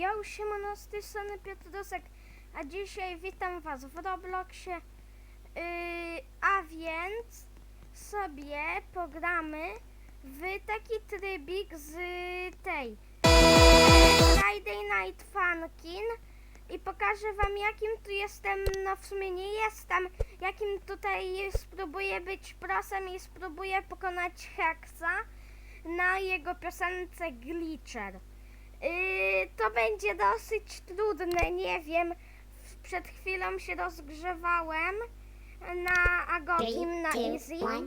Yo, siemano, z tej strony Piotrusek, a dzisiaj witam was w Robloxie, yy, a więc sobie pogramy w taki trybik z tej Friday Night Funkin i pokażę wam jakim tu jestem, no w sumie nie jestem, jakim tutaj spróbuję być prosem i spróbuję pokonać Hexa na jego piosence Glitcher. Yy, to będzie dosyć trudne, nie wiem. Przed chwilą się rozgrzewałem na Agogim, na Easy. one,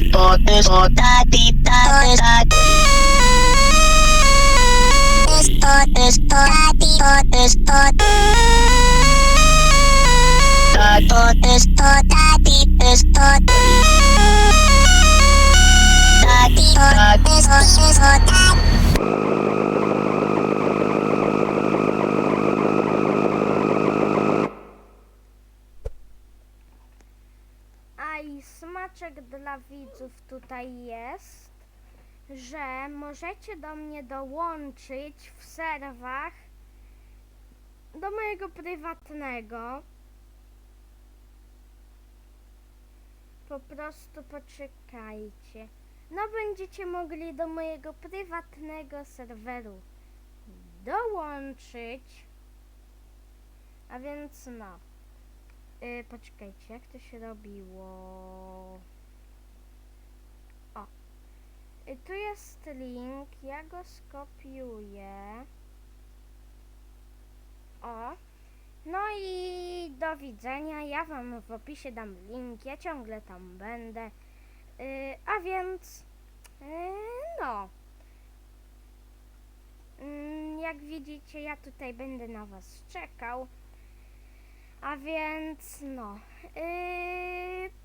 potes, potes, this tates, that potes, potati, potes, potes, potes, potati, potes, dla widzów tutaj jest, że możecie do mnie dołączyć w serwach do mojego prywatnego. Po prostu poczekajcie. No będziecie mogli do mojego prywatnego serweru dołączyć. A więc no. Yy, poczekajcie, jak to się robiło? Y, tu jest link, ja go skopiuję. O. No i do widzenia. Ja wam w opisie dam link, ja ciągle tam będę. Yy, a więc, yy, no. Mm, jak widzicie, ja tutaj będę na was czekał. A więc no. Yy,